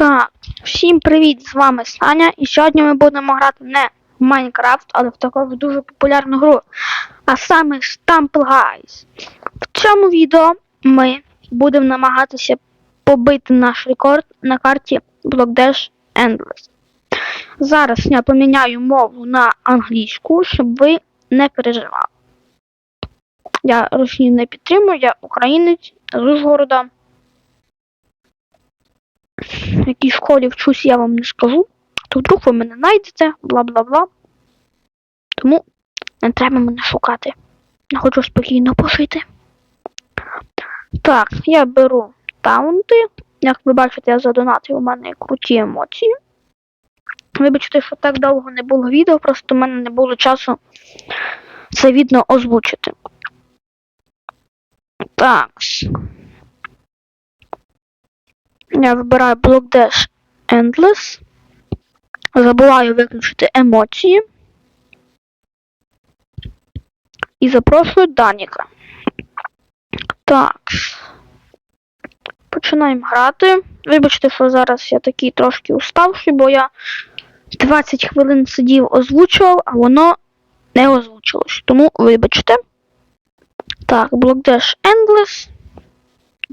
Так, всім привіт! З вами Саня, і сьогодні ми будемо грати не в Майнкрафт, але в таку дуже популярну гру, а саме Stumble Guys. В цьому відео ми будемо намагатися побити наш рекорд на карті Block Dash Endless. Зараз я поміняю мову на англійську, щоб ви не переживали. Я Росію не підтримую, я українець з Ужгорода. В якій школі вчусь, я вам не скажу. То вдруг ви мене знайдете, бла-бла-бла. Тому не треба мене шукати. Я хочу спокійно пожити. Так, я беру таунти. Як ви бачите, я задонатив, у мене круті емоції. Вибачте, що так довго не було відео, просто в мене не було часу це відео озвучити. Так. Я вибираю Block Dash Endless. Забуваю виключити емоції. І запрошую Даніка. Так. Починаємо грати. Вибачте, що зараз я такий трошки уставший, бо я 20 хвилин сидів, озвучував, а воно не озвучилось. Тому вибачте. Так, Block Dash Endless.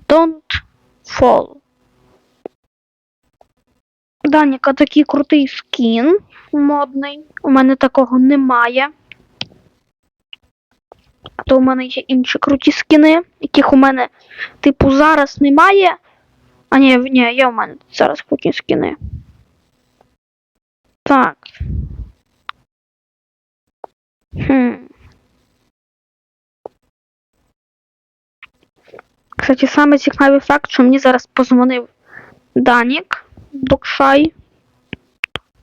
Don't fall. Даніка такий крутий скін модний. У мене такого немає. То у мене є інші круті скіни, яких у мене, типу, зараз немає. А ні, ні, є у мене зараз круті скіни. Так. Хм. Кстати, саме цікавий факт, що мені зараз позвонив Данік. Докшай.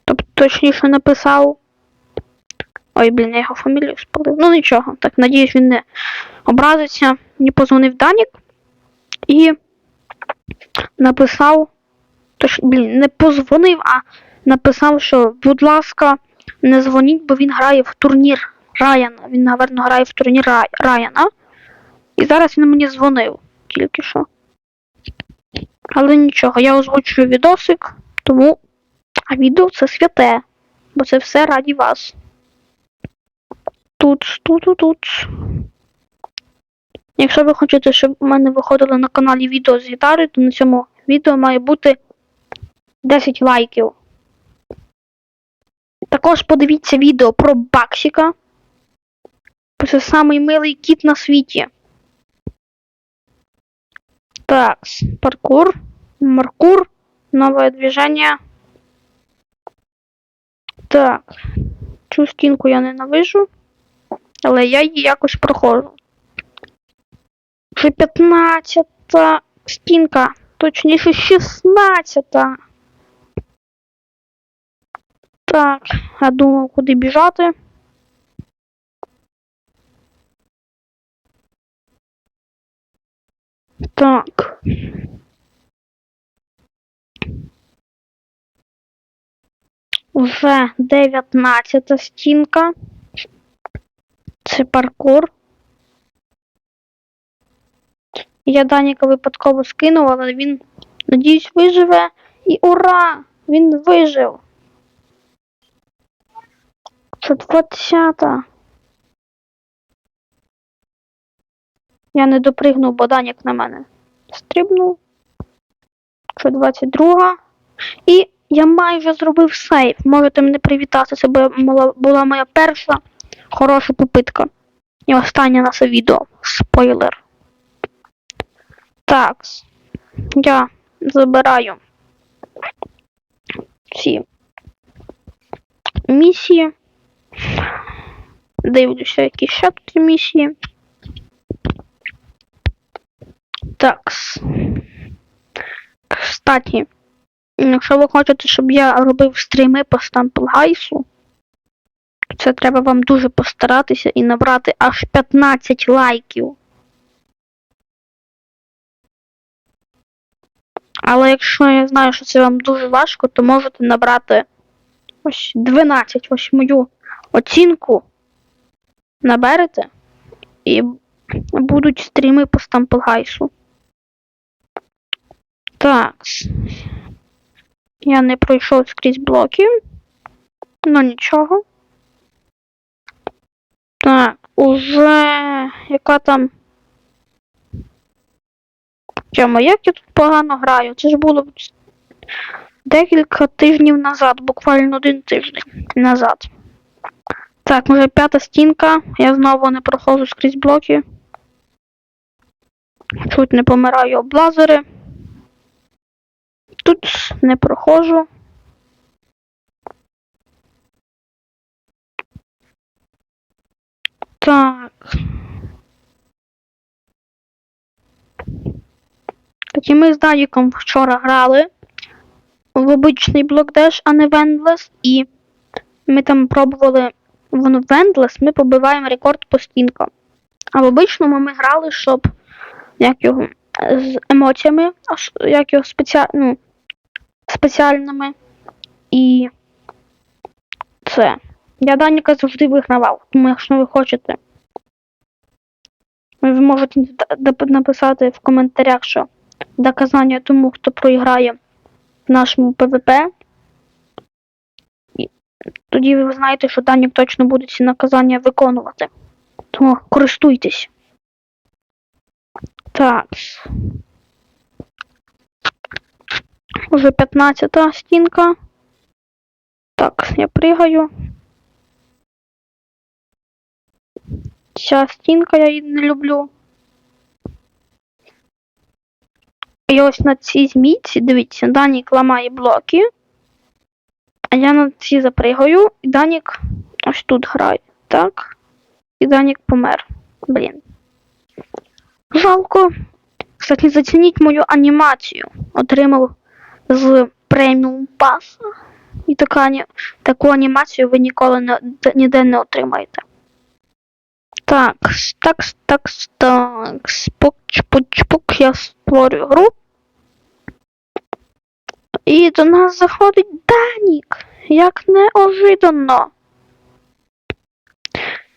Тобто точніше написав. Ой, блін, я його фамілію спалив. Ну нічого. Так, надіюсь, він не образиться. Мені позвонив Данік і написав. Точ, блін, не позвонив, а написав, що, будь ласка, не дзвоніть, бо він грає в турнір Райана. Він, напевно, грає в турнір Рай- Райана. І зараз він мені дзвонив тільки що. Але нічого, я озвучую відосик, тому а відео це святе, бо це все раді вас. Тут, тут, тут, тут. Якщо ви хочете, щоб у мене виходило на каналі відео з гітари, то на цьому відео має бути 10 лайків. Також подивіться відео про Баксіка. бо Це самий милий кіт на світі. Так, паркур, маркур, новое движение. Так, цю стінку я ненавижу, але я її якось проходжу. Вже 15 стінка, точніше 16. Так, я думав, куди біжати. Так. Уже 19 стінка. Це паркур. Я Даніка випадково скинув, але він, надіюсь, виживе. І ура! Він вижив. Це 20-та. Я не допригнув, бо Данік на мене стрибнув. Це 22. І я майже зробив сейф. Можете мене привітати. Це була моя перша хороша попитка. І остання на це відео. Спойлер. Так. Я забираю ці місії. Дивлюся, які ще тут місії. Так. Кстати, якщо ви хочете, щоб я робив стріми по Стамплгайсу, це треба вам дуже постаратися і набрати аж 15 лайків. Але якщо я знаю, що це вам дуже важко, то можете набрати ось 12, ось мою оцінку. Наберете і будуть стріми по Стамплгайсу. Так. Я не пройшов скрізь блоки. Ну нічого. Так, уже яка там. Чому, як я тут погано граю? Це ж було декілька тижнів назад, буквально один тиждень назад. Так, вже п'ята стінка. Я знову не проходжу скрізь блоки. Чуть не помираю об лазери. Тут не проходжу. Так. Так і ми з Даніком вчора грали в обичний блок Dash, а не Вендлес, і ми там пробували в Вендлес, ми побиваємо рекорд по стінкам. А в обичному ми грали, щоб як його з емоціями, як його спеціа... ну, спеціальними. І це. Я Даніка завжди вигравав, тому якщо ви хочете. Ви можете написати в коментарях, що доказання тому, хто проіграє в нашому ПВП. Тоді ви знаєте, що Данік точно буде ці наказання виконувати. Тому користуйтесь. Так. Уже 15 стінка. Так, я пригаю. Ця стінка я її не люблю. І ось на цій змійці, дивіться, Данік ламає блоки. А я на ці запригаю, і Данік ось тут грає. Так. І Данік помер. Блін. Жалко. Кстати, зацініть мою анімацію. Отримав з преміум паса. І така, таку анімацію ви ніколи не, ніде не отримаєте. Так, так, так, так, спок, чпок, чпок, я створюю гру. І до нас заходить Данік. Як неожиданно.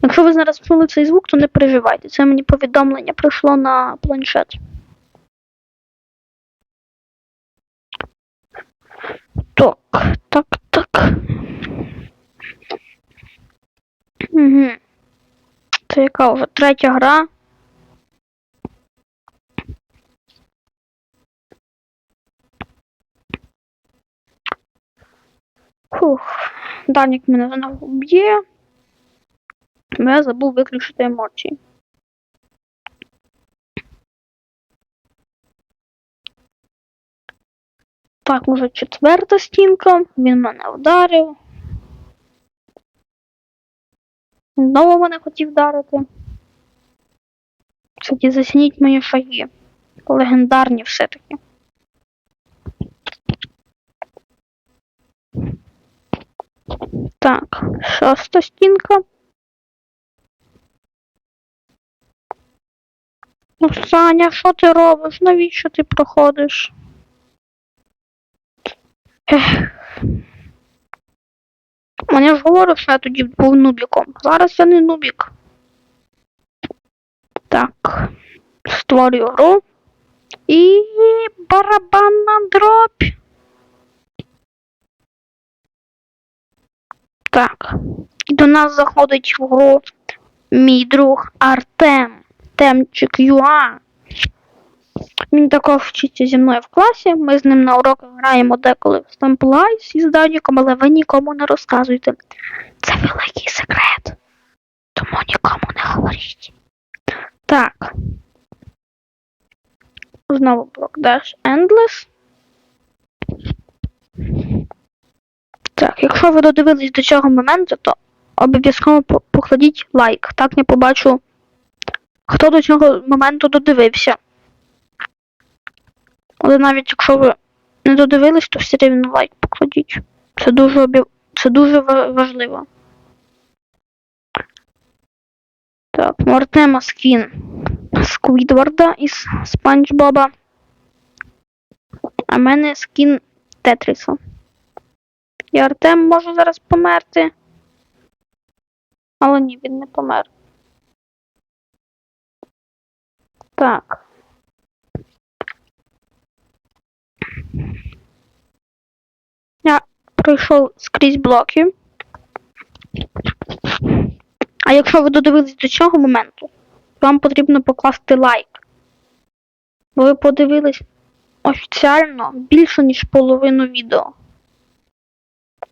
Якщо ви зараз чули цей звук, то не переживайте. Це мені повідомлення прийшло на планшет. Так, так, так. Угу. Це яка вже третя гра. Фух. Данік мене знову б'є. Бо Я забув виключити емоції. Так, уже четверта стінка. Він мене вдарив. Знову мене хотів вдарити. Кстати, зацініть мої шаги. Легендарні все-таки. Так, шоста стінка. Ну, Саня, що ти робиш? Навіщо ти проходиш? Ех. Мені ж говорив, що я тоді був нубіком. Зараз я не нубік. Так. Створюю гру. І барабанна дробь. Так. До нас заходить в гру мій друг Артем. Темчик Юа. Він також вчиться зі мною в класі. Ми з ним на уроках граємо деколи в Stamplies із Даніком, але ви нікому не розказуйте. Це великий секрет. Тому нікому не говоріть. Так. Знову блок Dash Endless. Так, якщо ви додивились до цього моменту, то обов'язково покладіть лайк. Так я побачу, хто до цього моменту додивився. Але навіть якщо ви не додивились, то все рівно лайк покладіть. Це дуже обі... це дуже важливо. Так, у Артема скін Сквідварда із Спанч Боба. А мене скін Тетріса. І Артем може зараз померти. Але ні, він не помер. Так. Я пройшов скрізь блоки. А якщо ви додивились до цього моменту, вам потрібно покласти лайк. Бо ви подивились офіціально більше, ніж половину відео.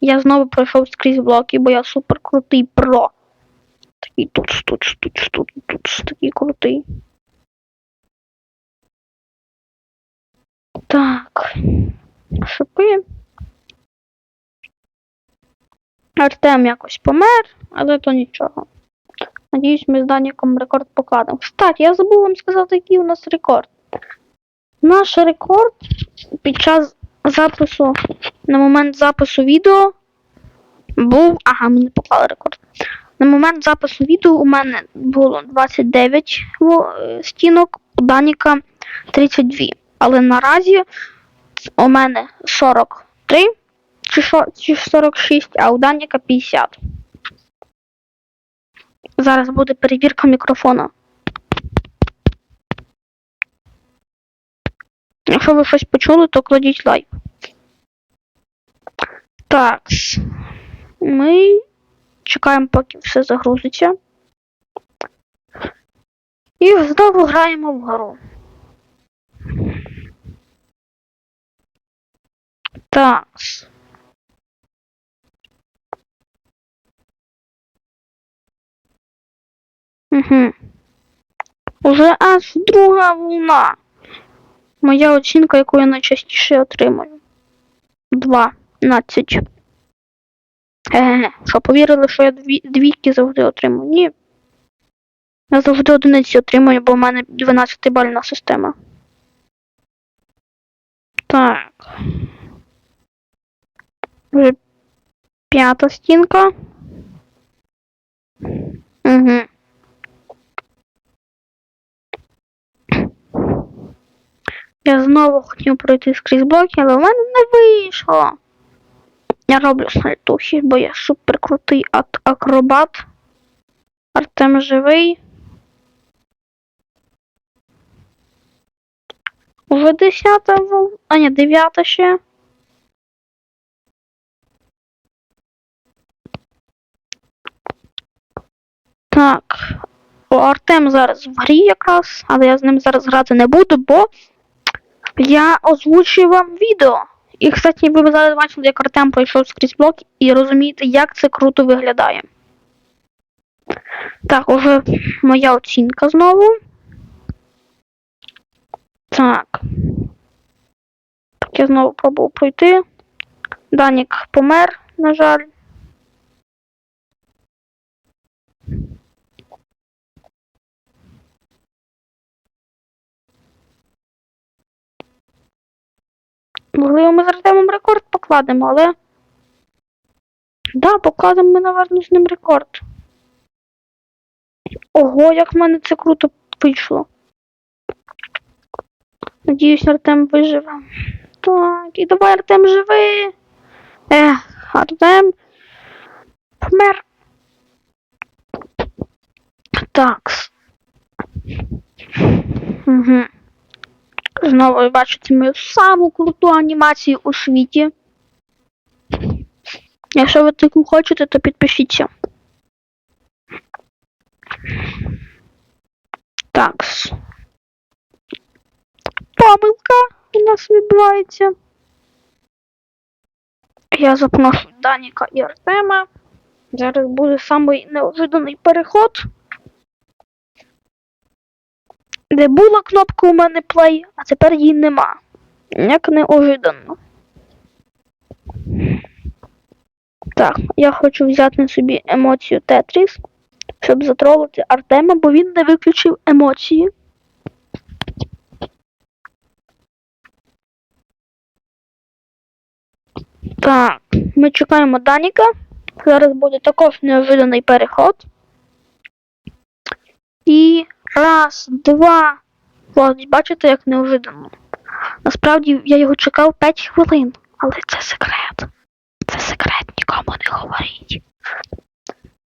Я знову пройшов скрізь блоки, бо я супер крутий про. Такий тут, тут, тут, тут, тут, такий крутий. Так. Шипи. Артем якось помер, але то нічого. Надіюсь, ми з Даніком рекорд покладемо. Кстати, я забув вам сказати, який у нас рекорд. Наш рекорд під час запису, на момент запису відео був. Ага, ми не поклали рекорд. На момент запису відео у мене було 29 е, стінок, у Даніка 32. Але наразі у мене 43 чи 46, а у Даніка 50. Зараз буде перевірка мікрофона. Якщо ви щось почули, то кладіть лайк. Так. Ми чекаємо, поки все загрузиться. І знову граємо в гру. Так. Угу. Уже аж друга волна. Моя оцінка, яку я найчастіше отримую. 12. Еге, що повірили, що я дві, двійки завжди отримую? Ні. Я завжди одиниці отримую, бо в мене 12 бальна система. Так. Вже п'ята стінка. Угу. Я знову хотів пройти скрізь блоки, але в мене не вийшло. Я роблю сальтухи, бо я супер крутий ак- акробат. Артем живий. Уже десята. А ні, дев'ята ще. Так. Артем зараз в грі якраз, але я з ним зараз грати не буду, бо я озвучую вам відео. І, кстати, ви зараз бачили, як Артем пройшов скрізь блок і розумієте, як це круто виглядає. Так, уже моя оцінка знову. Так. Так, я знову пробував пройти. Данік помер, на жаль. Можливо, ми з Артемом рекорд покладемо, але. Да, покладемо ми, напевно, з ним рекорд. Ого, як в мене це круто вийшло. Надіюсь, Артем виживе. Так, і давай Артем живи. Ех, Артем. Помер. Так. Угу. Знову бачите мою саму круту анімацію у світі. Якщо ви таку хочете, то підпишіться. Так. Помилка у нас відбувається. Я запношу Даніка і Артема. Зараз буде самий неожиданий переход. Де була кнопка у мене play, а тепер її нема. Як неожиданно. Так, я хочу взяти собі емоцію Тетріс, щоб затролити Артема, бо він не виключив емоції. Так, ми чекаємо Даніка. Зараз буде також неожиданий переход. І раз, два. Ось, бачите, як неожиданно. Насправді я його чекав 5 хвилин, але це секрет. Це секрет, нікому не говоріть.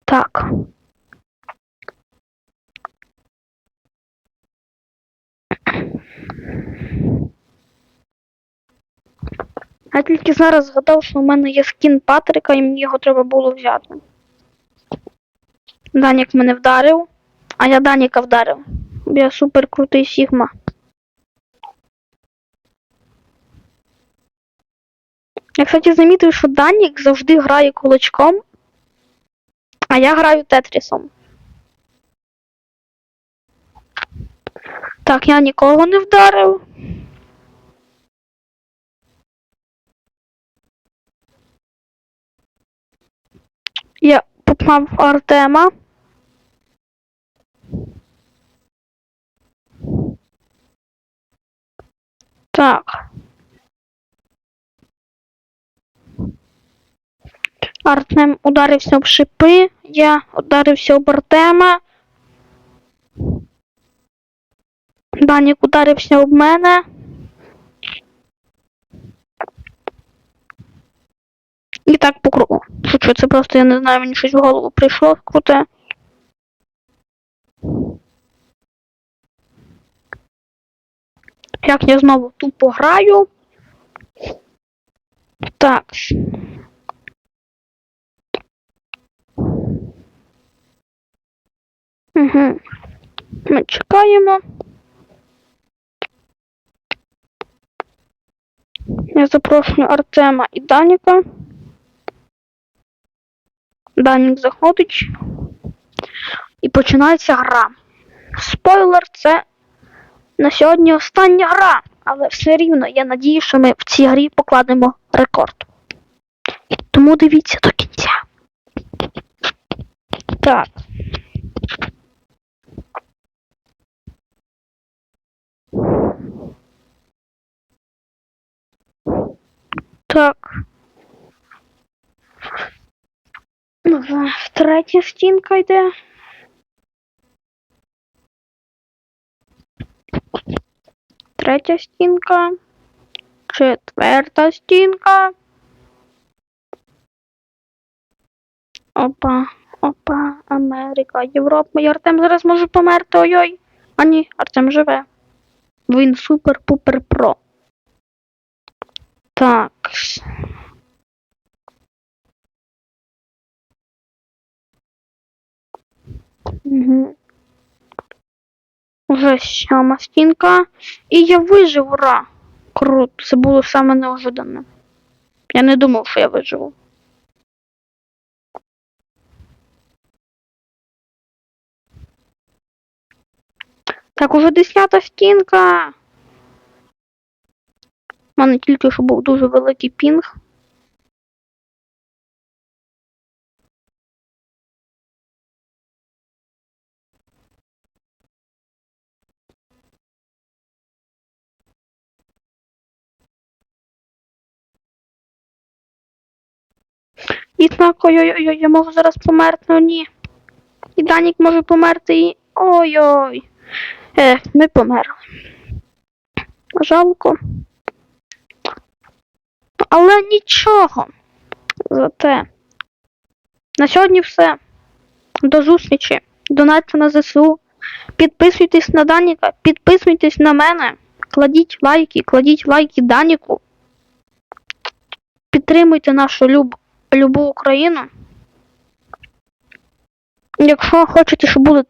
Так. Я тільки зараз згадав, що у мене є скін Патрика, і мені його треба було взяти. Данік мене вдарив, а я Даніка вдарив. Я супер крутий Сігма. Я, кстати, замітив, що Данік завжди грає кулачком, а я граю Тетрісом. Так, я нікого не вдарив. Я попав Артема. Так. Артем ударився об шипи, я ударився об Артема. Данік ударився об мене. І так по кругу. Шучу, це просто я не знаю, мені щось в голову прийшло круте. Як я знову тупо граю. Так. Угу. Ми чекаємо. Я запрошую Артема і Даніка. Данік заходить. І починається гра. Спойлер, це на сьогодні остання гра, але все рівно я надію, що ми в цій грі покладемо рекорд. Тому дивіться до кінця. Так. Так. Вже Третя стінка йде. Третя стінка. Четверта стінка. Опа, опа, Америка, Європа. І Артем зараз може померти. Ой-ой. А ні, Артем живе. Він супер-пупер про. Так. Угу. Уже сьома стінка. І я вижив, ура! Круто, це було саме неожиданне. Я не думав, що я виживу. Так, уже десята стінка. У мене тільки що був дуже великий пінг. І так, ой-ой-ой, я можу зараз померти, о ні. І Данік може померти і. Ой-ой. Е, ми померли. Жалко. Але нічого. Зате. На сьогодні все. До зустрічі. Донатьте на ЗСУ. Підписуйтесь на Даніка, підписуйтесь на мене. Кладіть лайки, кладіть лайки Даніку. Підтримуйте нашу люб... любу Україну. Якщо хочете, щоб були